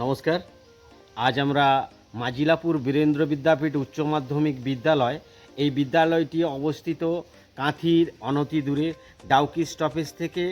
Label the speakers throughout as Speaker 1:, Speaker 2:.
Speaker 1: নমস্কার। আজ আমরা মাজিলাপুর বীরেন্দ্র বিদ্যাপীঠ উচ্চ মাধ্যমিক বিদ্যালয়, এই বিদ্যালয়টি অবস্থিত কাঁথির অনতি দূরে ডাউকি স্টপেজ থেকে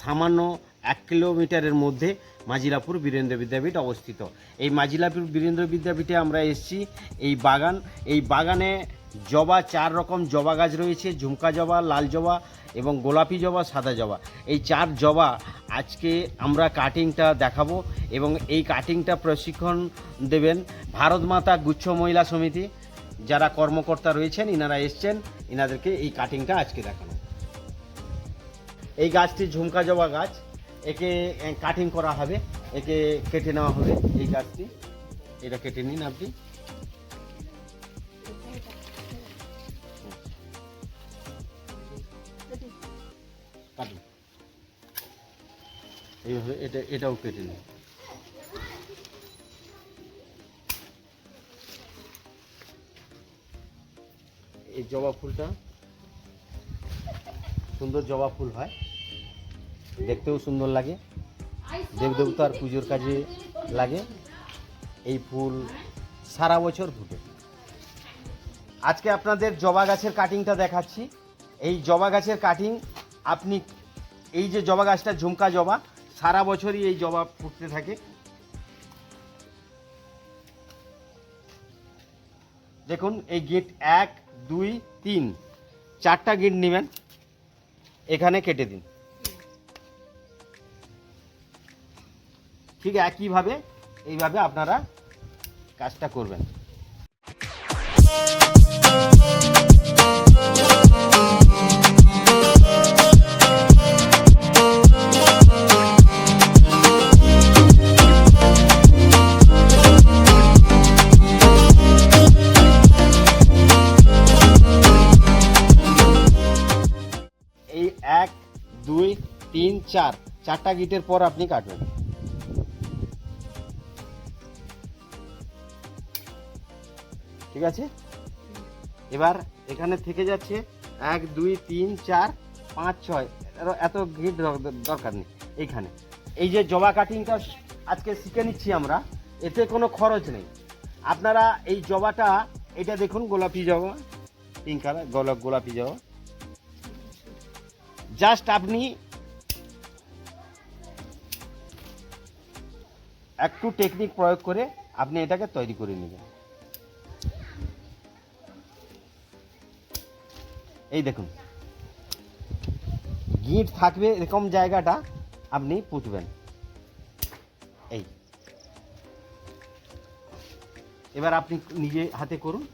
Speaker 1: সামান্য এক কিলোমিটারের মধ্যে মাজিলাপুর বীরেন্দ্র বিদ্যাপীঠ অবস্থিত। এই মাজিলাপুর বীরেন্দ্র বিদ্যাপীঠে আমরা এসেছি। এই বাগান, এই বাগানে জবা, চার রকম জবা গাছ রয়েছে, ঝুমকা জবা, লাল জবা এবং গোলাপি জবা, সাদা জবা। এই চার জবা আজকে আমরা কাটিংটা দেখাবো এবং এই কাটিংটা প্রশিক্ষণ দেবেন ভারত মাতা গুচ্ছ মহিলা সমিতি। যারা কর্মকর্তা রয়েছেন, ইনারা এসছেন, ইনাদেরকে এই কাটিংটা আজকে দেখানো। এই গাছটি ঝুমকা জবা গাছ। একে কাটিং করা হবে, একে কেটে নেওয়া হবে এই গাছটি এটা কেটে নিন আপনি। এইভাবে এটা, এটাও কেটে নিন। এই জবা ফুলটা, সুন্দর জবা ফুল হয়। দেখতেও সুন্দর লাগে। দেবদেবতার পুজোর কাজে লাগে। এই ফুল সারা বছর ফুটে। আজকে আপনাদের জবা গাছের কাটিংটা দেখাচ্ছি। এই জবা গাছের কাটিং আপনি এই যে জবা গাছটা ঝুমকা জবা, সারা বছরই এই জবা ফুটতে থাকে। দেখুন, এই গেট এক, দুই, তিন, চারটা গেট নেবেন। এখানে কেটে দিন। ঠিক একইভাবে, এইভাবে আপনারা কাজটা করবেন। এই এক, দুই, তিন, চার, চারটা গিটের পর আপনি কাটবেন। ঠিক আছে? এবার এখানে থেকে যাচ্ছে এক, দুই, তিন, চার, পাঁচ, ছয়। এত দর- দরকার নেই এইখানে। এই যে জবা কাটিংটা আজকে শিখে নিচ্ছি আমরা, এতে কোনো খরচ নেই। আপনারা এই জবাটা, এটা দেখুন গোলাপি জবা পিঙ্ক কালার গোলাপ গোলাপি জবা। জাস্ট আপনি একটু টেকনিক প্রয়োগ করে আপনি এটাকে তৈরি করে নেবেন। এই দেখুন। গিট থাকবে এরকম জায়গাটা আপনি পুঁতবেন। এই। এবার আপনি নিজে হাতে করুন।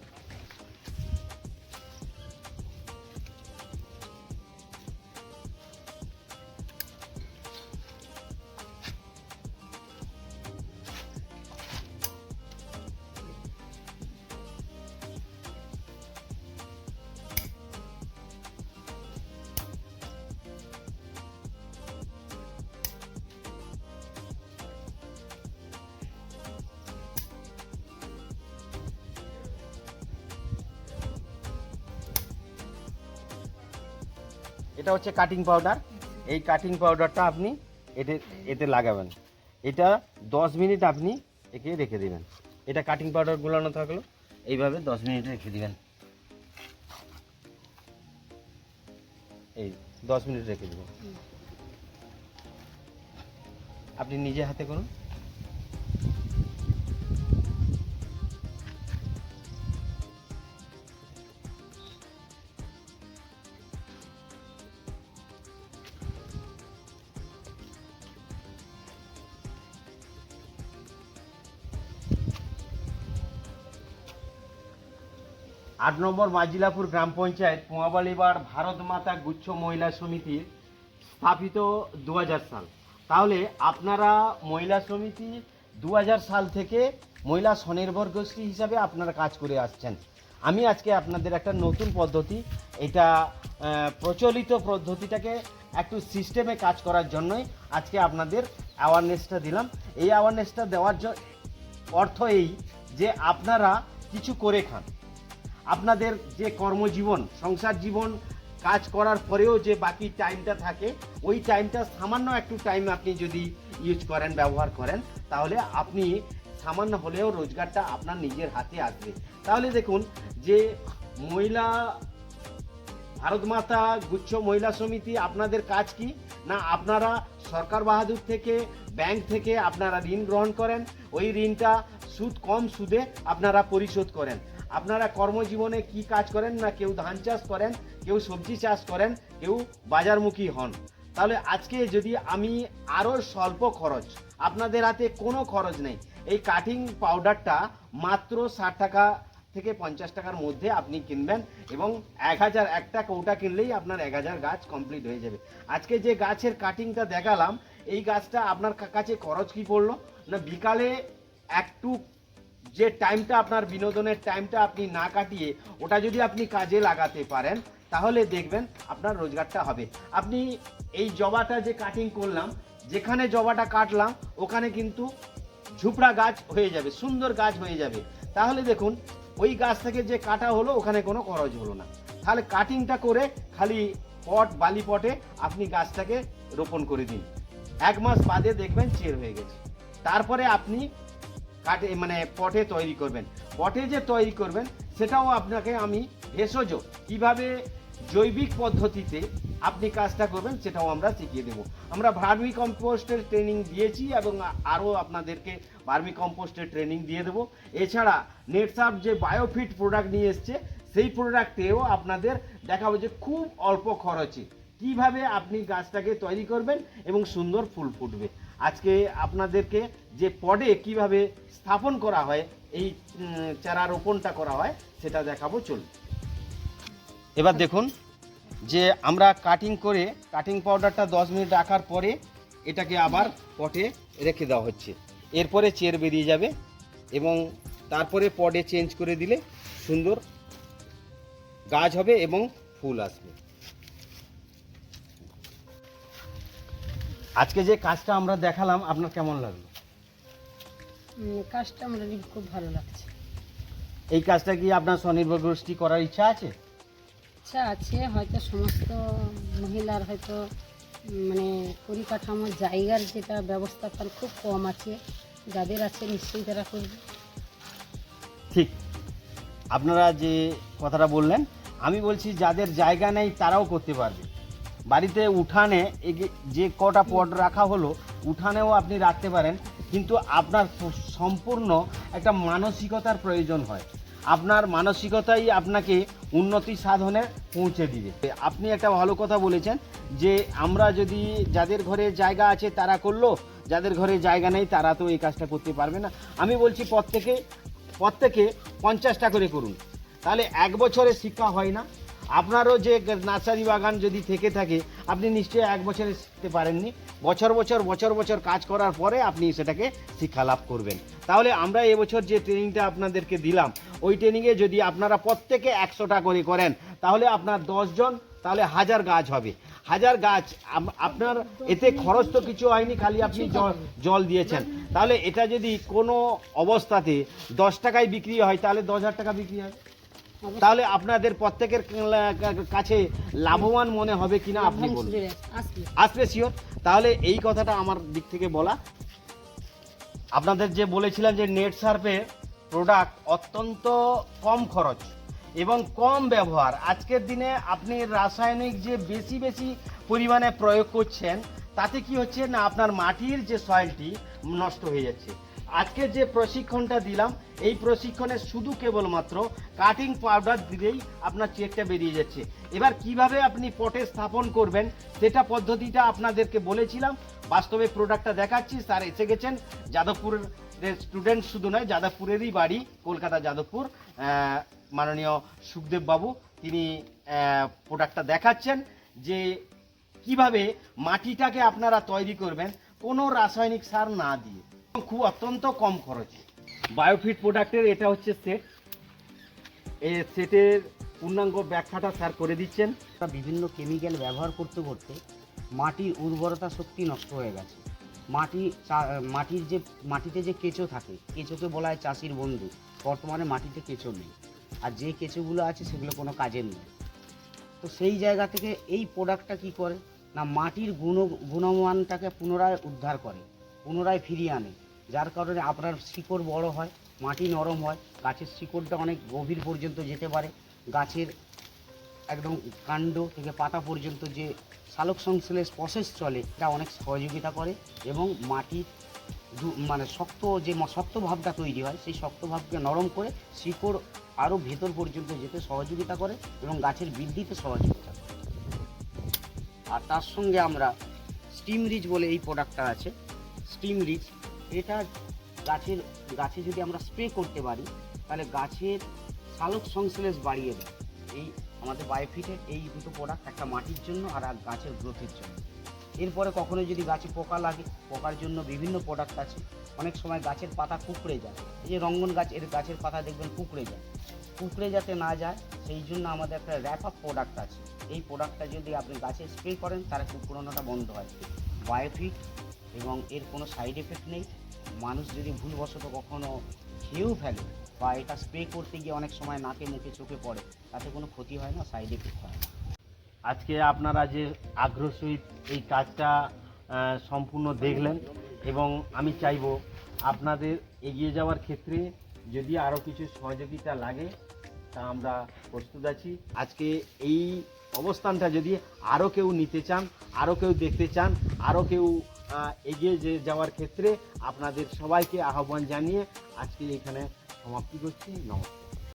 Speaker 1: এটা হচ্ছে কাটিং পাউডার এই কাটিং পাউডারটা আপনি এতে এতে লাগাবেন। এটা দশ মিনিট আপনি একে রেখে দেবেন। এটা কাটিং পাউডার গুলানো থাকল। এইভাবে দশ মিনিট রেখে দেবেন। এই দশ মিনিট রেখে দেবেন। আপনি নিজে হাতে করুন। আট নম্বর মাজিলাপুর গ্রাম পঞ্চায়েত পোয়াবালিবার ভারত মাতা গুচ্ছ মহিলা সমিতির স্থাপিত দু হাজার সাল। তাহলে আপনারা মহিলা সমিতি দু হাজার সাল থেকে মহিলা স্বনির্ভর গোষ্ঠী হিসাবে আপনারা কাজ করে আসছেন। আমি আজকে আপনাদের একটা নতুন পদ্ধতি, এটা প্রচলিত পদ্ধতিটাকে একটু সিস্টেমে কাজ করার জন্যই আজকে আপনাদের অ্যাওয়ারনেসটা দিলাম। এই অ্যাওয়ারনেসটা দেওয়ার অর্থ এই যে আপনারা কিছু করে খান। আপনাদের যে কর্মজীবন, সংসার জীবন, কাজ করার পরেও যে বাকি টাইমটা থাকে, ওই টাইমটা সামান্য একটু টাইম আপনি যদি ইউজ করেন, ব্যবহার করেন, তাহলে আপনি সামান্য হলেও রোজগারটা আপনার নিজের হাতে আসবে। তাহলে দেখুন যে মহিলা, ভারত মাতা গুচ্ছ মহিলা সমিতি, আপনাদের কাজ কি? না, আপনারা সরকার বাহাদুর থেকে ব্যাংক থেকে আপনারা ঋণ গ্রহণ করেন, ওই ঋণটা সুদ, কম সুদে আপনারা পরিশোধ করেন। আপনারা কর্মজীবনে কি কাজ করেন না কেউ ধান চাষ করেন, কেউ সবজি চাষ করেন, কেউ বাজারমুখী হন? তাহলে আজকে যদি আমি আরও স্বল্প খরচ, আপনাদের হাতে কোনো খরচ নেই, এই কাটিং পাউডারটা মাত্র ষাট টাকা থেকে পঞ্চাশ টাকার মধ্যে আপনি কিনবেন এবং এক হাজার একটা কৌটা কিনলেই আপনার এক হাজার গাছ কমপ্লিট হয়ে যাবে। আজকে যে গাছের কাটিংটা দেখালাম, এই গাছটা আপনার কাছে খরচ কি পড়ল? না বিকালে একটু যে টাইমটা আপনার বিনোদনের টাইমটা আপনি না কাটিয়ে ওটা যদি আপনি কাজে লাগাতে পারেন, তাহলে দেখবেন আপনার রোজগারটা হবে। আপনি এই জবাটা যে কাটিং করলাম, যেখানে জবাটা কাটলাম, ওখানে কিন্তু ঝুপড়া গাছ হয়ে যাবে, সুন্দর গাছ হয়ে যাবে। তাহলে দেখুন, ওই গাছ থেকে যে কাটা হলো, ওখানে কোনো খরচ হলো না। তাহলে কাটিংটা করে খালি পট, বালি পটে আপনি গাছটাকে রোপণ করে দিন। এক মাস বাদে দেখবেন চের হয়ে গেছে। তারপরে আপনি কাটে মানে পটে তৈরি করবেন। পটে যে তৈরি করবেন, সেটাও আপনাকে আমি ভেষজ, কীভাবে জৈবিক পদ্ধতিতে আপনি কাজটা করবেন, সেটাও আমরা শিখিয়ে দেবো। আমরা ভার্মি কম্পোস্টের ট্রেনিং দিয়েছি এবং আরও আপনাদেরকে ভার্মি কম্পোস্টের ট্রেনিং দিয়ে দেবো। এছাড়া নেটসাপ যে বায়োফিট প্রোডাক্ট নিয়ে এসছে, সেই প্রোডাক্টেও আপনাদের দেখাবো যে খুব অল্প খরচে কীভাবে আপনি গাছটাকে তৈরি করবেন এবং সুন্দর ফুল ফুটবে। আজকে আপনাদেরকে যে পডে কীভাবে স্থাপন করা হয়, এই চারা রোপণটা করা হয়, সেটা দেখাবো, চলুন। এবার দেখুন, যে আমরা কাটিং করে কাটিং পাউডারটা দশ মিনিট রাখার পরে এটাকে আবার পটে রেখে দেওয়া হচ্ছে। এরপরে চের বেরিয়ে যাবে এবং তারপরে পডে চেঞ্জ করে দিলে সুন্দর গাছ হবে এবং ফুল আসবে। আজকে যে কাজটা আমরা দেখালাম আপনার কেমন লাগল?
Speaker 2: কাজটা আমার খুব ভালো লাগছে।
Speaker 1: এই কাজটা কি আপনার স্বনির্ভর গোষ্ঠী করার ইচ্ছা আছে?
Speaker 2: আচ্ছা আছে হয়তো সমস্ত মহিলার হয়তো মানে পরিকাঠামো জায়গার যেটা ব্যবস্থাপন খুব কম আছে যাদের আছে নিশ্চয়ই তারা করবে।
Speaker 1: ঠিক। আপনারা যে কথাটা বললেন আমি বলছি যাদের জায়গা নেই তারাও করতে পারবে। বাড়িতে উঠানে যে কটা পট রাখা হলো, উঠানেও আপনি রাখতে পারেন। কিন্তু আপনার সম্পূর্ণ একটা মানসিকতার প্রয়োজন হয়। আপনার মানসিকতাই আপনাকে উন্নতি সাধনে পৌঁছে দিবে। আপনি একটা ভালো কথা বলেছেন যে, আমরা যদি যাদের ঘরে জায়গা আছে তারা করল, যাদের ঘরে জায়গা নেই তারা তো এই কাজটা করতে পারবে না। আমি বলছি প্রত্যেকে প্রত্যেকে পঞ্চাশটা করে করুন। তাহলে এক বছরে শিক্ষা হয় না। আপনারও যে নার্সারি বাগান যদি থেকে থাকে আপনি নিশ্চয়ই এক বছরে শিখতে পারেননি। বছর বছর বছর বছর কাজ করার পরে আপনি সেটাকে শিক্ষা লাভ করবেন। তাহলে আমরা এবছর যে ট্রেনিংটা আপনাদেরকে দিলাম ওই ট্রেনিংয়ে যদি আপনারা প্রত্যেকে একশোটা করে করেন তাহলে আপনার দশজন তাহলে হাজার গাছ হবে। হাজার গাছ আপনার এতে খরচ তো কিছু হয়নি খালি আপনি জল দিয়েছেন। তাহলে এটা যদি কোনো অবস্থাতে দশ টাকায় বিক্রি হয় তাহলে দশ হাজার টাকা বিক্রি হয়। তাহলে আপনাদের প্রত্যেকের কাছে লাভবান মনে হবে কিনা আপনি বলুন।
Speaker 2: আসবে।
Speaker 1: শিওর তাহলে এই কথাটা আমার দিক থেকে বলা। আপনাদের যে বলেছিলাম যে নেট সার্ভে প্রোডাক্ট অত্যন্ত কম খরচ এবং কম ব্যবহার আজকের দিনে আপনি রাসায়নিক যে বেশি বেশি পরিমাণে প্রয়োগ করছেন তাতে কি হচ্ছে না আপনার মাটির যে সয়েলটি নষ্ট হয়ে যাচ্ছে। আজকে যে প্রশিক্ষণটা দিলাম, এই প্রশিক্ষণে শুধু কেবলমাত্র কাটিং পাউডার দিলেই আপনার চেকটা বেরিয়ে যাচ্ছে। এবার কীভাবে আপনি পটে স্থাপন করবেন, সেটা পদ্ধতিটা আপনাদেরকে বলেছিলাম। বাস্তবে প্রোডাক্টটা দেখাচ্ছি স্যার এসে গেছেন। যাদবপুরের স্টুডেন্ট শুধু নয়, যাদবপুরেরই বাড়ি, কলকাতা যাদবপুর। মাননীয় সুখদেব বাবু তিনি প্রোডাক্টটা দেখাচ্ছেন যে কীভাবে মাটিটাকে আপনারা তৈরি করবেন, কোনো রাসায়নিক সার না দিয়ে। খুব অত্যন্ত কম খরচে। বায়োফিট প্রোডাক্টের এটা হচ্ছে সেট এই সেটের পূর্ণাঙ্গ ব্যাখ্যাটা স্যার করে দিচ্ছেন।
Speaker 3: বিভিন্ন কেমিক্যাল ব্যবহার করতে করতে মাটির উর্বরতা শক্তি নষ্ট হয়ে গেছে। মাটি মাটির যে, মাটিতে যে কেঁচো থাকে, কেঁচোকে বলা হয় চাষির বন্ধু বর্তমানে মাটিতে কেঁচো নেই। আর যে কেঁচোগুলো আছে সেগুলো কোনো কাজের নেই। তো সেই জায়গা থেকে এই প্রোডাক্টটা কি করে? না, মাটির গুণ, গুণমানটাকে পুনরায় উদ্ধার করে, পুনরায় ফিরিয়ে আনে। যার কারণে আপনার শিকড় বড় হয়, মাটি নরম হয়, গাছের শিকড়টা অনেক গভীর পর্যন্ত যেতে পারে। গাছের একদম কাণ্ড থেকে পাতা পর্যন্ত যে সালোক সংশ্লেষ প্রসেস চলে, এটা অনেক সহযোগিতা করে এবং মাটির মানে শক্ত যে শক্ত ভাবটা তৈরি হয়, সেই শক্ত ভাবকে নরম করে শিকড় আরও ভেতর পর্যন্ত যেতে সহযোগিতা করে এবং গাছের বৃদ্ধিতে সহযোগিতা করে। আর তার সঙ্গে আমরা স্টিম রিচ বলে এই প্রোডাক্টটা আছে। স্টিম রিচ এটা গাছের, গাছে যদি আমরা স্প্রে করতে পারি, তাহলে গাছের সালোক সংশ্লেষ বাড়িয়ে দেয়। এই আমাদের বায়োফিটের এই দুটো প্রোডাক্ট একটা মাটির জন্য আর এক গাছের গ্রোথের জন্য। এরপরে কখনো যদি গাছে পোকা লাগে, পোকার জন্য বিভিন্ন প্রোডাক্ট আছে। অনেক সময় গাছের পাতা কুকড়ে যায়। এই যে রঙ্গন গাছ, এর গাছের পাতা দেখবেন কুকড়ে যায়। কুকড়ে যাতে না যায়, সেই জন্য আমাদের একটা র্যাপ আপ প্রোডাক্ট আছে। এই প্রোডাক্টটা যদি আপনি গাছে স্প্রে করেন, তাহলে কুকড়ানোটা বন্ধ হয়। বায়োফিট এবং এর কোনো সাইড এফেক্ট নেই। মানুষ যদি ভুলবশত কখনো খেয়েও ফেলে বা এটা স্প্রে করতে গিয়ে অনেক সময় নাকে, মুখে, চোখে পড়ে, তাতে কোনো ক্ষতি হয় না সাইড এফেক্ট হয় না।
Speaker 1: আজকে আপনারা যে আগ্রহ সহিত এই কাজটা সম্পূর্ণ দেখলেন এবং আমি চাইব আপনাদের এগিয়ে যাওয়ার ক্ষেত্রে যদি আরও কিছু সহযোগিতা লাগে, তা আমরা প্রস্তুত আছি। আজকে এই অবস্থানটা যদি আরও কেউ নিতে চান আরও কেউ দেখতে চান আরও কেউ এগিয়ে যে যাওয়ার ক্ষেত্রে আপনাদের সবাইকে আহ্বান জানিয়ে আজকে এখানে সমাপ্তি করছি। নমস্কার।